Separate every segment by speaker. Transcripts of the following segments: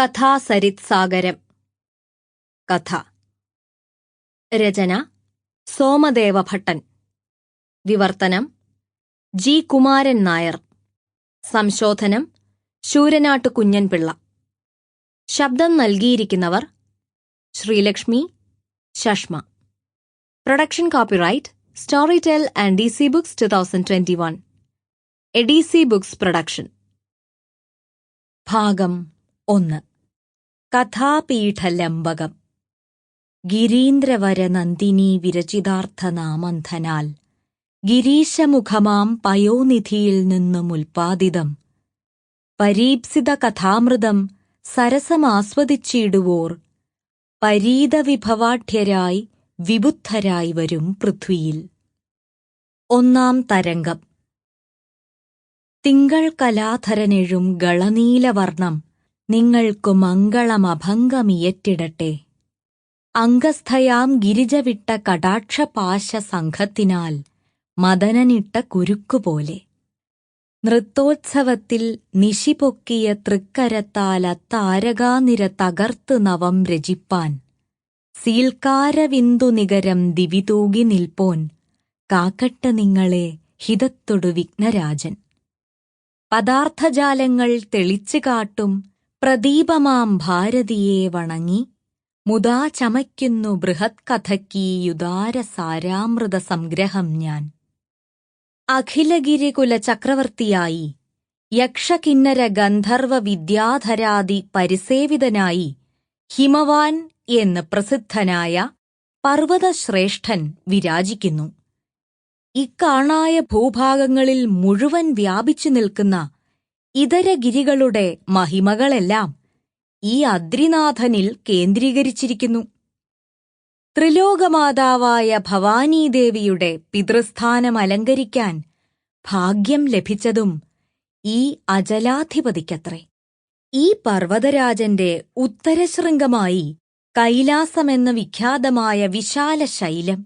Speaker 1: കഥാസരിത് സാഗരം കഥ. രചന സോമദേവ ഭട്ടൻ വിവർത്തനം ജി. കുമാരൻ നായർ. സംശോധനം ശൂരനാട്ട് കുഞ്ഞൻപിള്ള. ശബ്ദം നൽകിയിരിക്കുന്നവർ Sreelakshmi Shashma. Production copyright Storytel and D C books two thousand twenty one a DC books production ഭാഗം. ഒന്ന്. കഥാപീഠലംബകം. ഗിരീന്ദ്രവര നന്ദിനി വിരചിതാർത്ഥനാമന്ധനാൽ ഗിരീശമുഖമാം പയോനിധിയിൽ നിന്നും ഉൽപ്പാദിതം പരീപ്സിത കഥാമൃതം സരസമാസ്വദിച്ചിടുവോർ. പരീതവിഭവാഠ്യരായി വിബുദ്ധരായി വരും പൃഥ്വിയിൽ. ഒന്നാം തരംഗം. തിങ്കൾ കലാധരനെഴും ഗളനീലവർണം നിങ്ങൾക്കു മംഗളമഭംഗമിയറ്റിടട്ടെ. അംഗസ്ഥയാം ഗിരിജവിട്ട കടാക്ഷപാശ സംഘത്തിനാൽ മദനനിട്ട കുരുക്കുപോലെ. നൃത്തോത്സവത്തിൽ നിശിപൊക്കിയ തൃക്കരത്താൽ അത്താരകാനിര തകർത്തു നവം രചിപ്പാൻ. സീൽക്കാരവിന്ദു നികരം ദിവിതൂകി നിൽപ്പോൻ. കാക്കട്ട നിങ്ങളെ ഹിതത്തൊടു വിഘ്നരാജൻ. പദാർത്ഥജാലങ്ങൾ തെളിച്ചു കാട്ടും പ്രദീപമാം ഭാരതിയെ വണങ്ങി. മുതാ ചമയ്ക്കുന്നു ബൃഹത് കഥയ്ക്കീ യുദാര സാരാമൃത സംഗ്രഹം ഞാൻ. അഖിലഗിരികുല ചക്രവർത്തിയായി. യക്ഷകിന്നര ഗന്ധർവ വിദ്യാധരാദി പരിസേവിതനായി. ഹിമവാൻ എന്ന് പ്രസിദ്ധനായ പർവതശ്രേഷ്ഠൻ വിരാജിക്കുന്നു. ഇക്കാണായ ഭൂഭാഗങ്ങളിൽ മുഴുവൻ വ്യാപിച്ചു നിൽക്കുന്ന ഇതര ഗിരികളുടെ മഹിമകളെല്ലാം ഈ അദ്രിനാഥനിൽ കേന്ദ്രീകരിച്ചിരിക്കുന്നു. ത്രിലോകമാതാവായ ഭവാനീദേവിയുടെ പിതൃസ്ഥാനം അലങ്കരിക്കാൻ ഭാഗ്യം ലഭിച്ചതും ഈ അജലാധിപതിക്കത്രേ ഈ പർവതരാജന്റെ ഉത്തരശൃംഗമായി കൈലാസമെന്ന വിഖ്യാതമായ വിശാല ശൈലം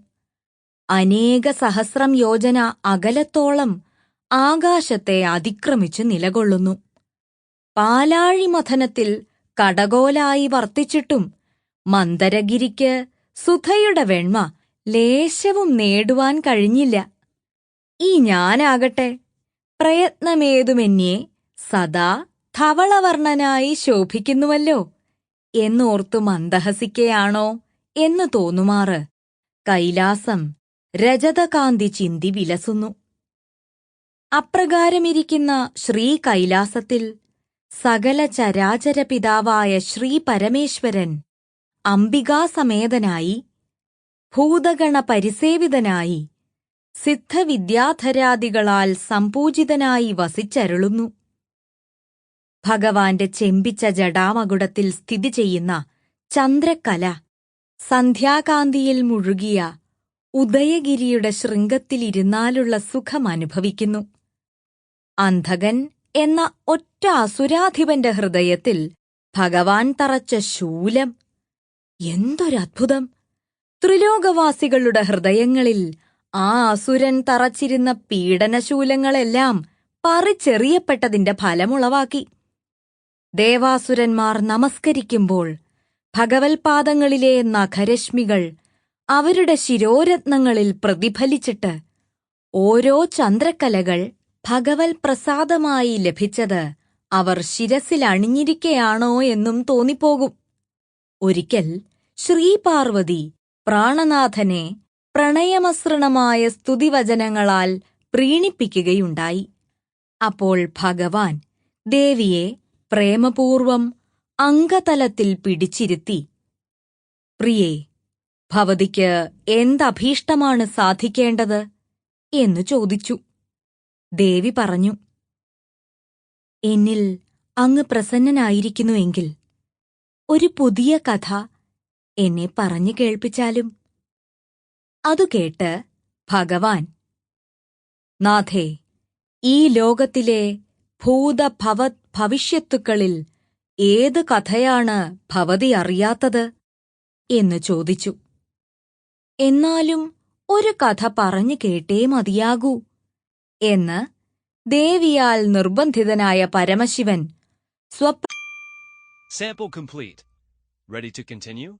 Speaker 1: അനേക സഹസ്രം യോജന അകലത്തോളം ആകാശത്തെ അതിക്രമിച്ചു നിലകൊള്ളുന്നു. പാലാഴിമഥനത്തിൽ കടകോലായി വർത്തിച്ചിട്ടും മന്ദരഗിരിക്ക് സുധയുടെ വെണ്മ ലേശവും നേടുവാൻ കഴിഞ്ഞില്ല. ഈ ഞാനാകട്ടെ പ്രയത്നമേതുമെന്നെ സദാ ധവളവർണനായി ശോഭിക്കുന്നുവല്ലോ. എന്നോർത്തു മന്ദഹസിക്കയാണോ എന്നു തോന്നുമാറ്. കൈലാസം രജതകാന്തി ചിന്തി വിലസുന്നു. അപ്രകാരമിരിക്കുന്ന ശ്രീ കൈലാസത്തിൽ സകല ചരാചര പിതാവായ ശ്രീ പരമേശ്വരൻ അംബികാസമേതനായി ഭൂതഗണ പരിസേവിതനായി സിദ്ധവിദ്യാധരാദികളാൽ സമ്പൂജിതനായി വസിച്ചരുളുന്നു. ഭഗവാന്റെ ചെമ്പിച്ച ജടാമകുടത്തിൽ സ്ഥിതി ചെയ്യുന്ന ചന്ദ്രക്കല സന്ധ്യാകാന്തിയിൽ മുഴുകിയ ഉദയഗിരിയുടെ ശൃംഗത്തിലിരുന്നാലുള്ള സുഖം അനുഭവിക്കുന്നു അന്ധകൻ എന്ന ഒറ്റ അസുരാധിപന്റെ ഹൃദയത്തിൽ ഭഗവാൻ തറച്ച ശൂലം. എന്തൊരത്ഭുതം! ത്രിലോകവാസികളുടെ ഹൃദയങ്ങളിൽ ആ അസുരൻ തറച്ചിരുന്ന പീഡനശൂലങ്ങളെല്ലാം പറിച്ചെറിയപ്പെട്ടതിന്റെ ഫലമുളവാക്കി. ദേവാസുരന്മാർ നമസ്കരിക്കുമ്പോൾ ഭഗവത്പാദങ്ങളിലെ നഖരശ്മികൾ അവരുടെ ശിരോരത്നങ്ങളിൽ പ്രതിഫലിച്ചിട്ട് ഓരോ ചന്ദ്രക്കലകൾ ഭഗവൽ പ്രസാദമായി ലഭിച്ചത് അവർ ശിരസിലണിഞ്ഞിരിക്കയാണോ എന്നും തോന്നിപ്പോകും. ഒരിക്കൽ ശ്രീപാർവതി പ്രാണനാഥനെ പ്രണയമസൃണമായ സ്തുതിവചനങ്ങളാൽ പ്രീണിപ്പിക്കുകയുണ്ടായി. അപ്പോൾ ഭഗവാൻ ദേവിയെ പ്രേമപൂർവം അംഗതലത്തിൽ പിടിച്ചിരുത്തി. പ്രിയേ ഭവതിക്ക് എന്തഭീഷ്ടമാണ് സാധിക്കേണ്ടത്? എന്നു ചോദിച്ചു. ദേവി പറഞ്ഞു എന്നിൽ അങ്ങ് പ്രസന്നനായിരിക്കുന്നുവെങ്കിൽ ഒരു പുതിയ കഥ എന്നെ പറഞ്ഞു കേൾപ്പിച്ചാലും. അതു കേട്ട് ഭഗവാൻ നാഥേ ഈ ലോകത്തിലെ ഭൂതഭവത് ഭവിഷ്യത്തുക്കളിൽ ഏത് കഥയാണ് ഭവതി അറിയാത്തത്? എന്ന് ചോദിച്ചു. എന്നാലും ഒരു കഥ പറഞ്ഞു കേട്ടേ മതിയാകൂ. എന്ന് ദേവിയാൽ നിർബന്ധിതനായ പരമശിവൻ സ്വപ്ന
Speaker 2: Sample complete. Ready to continue?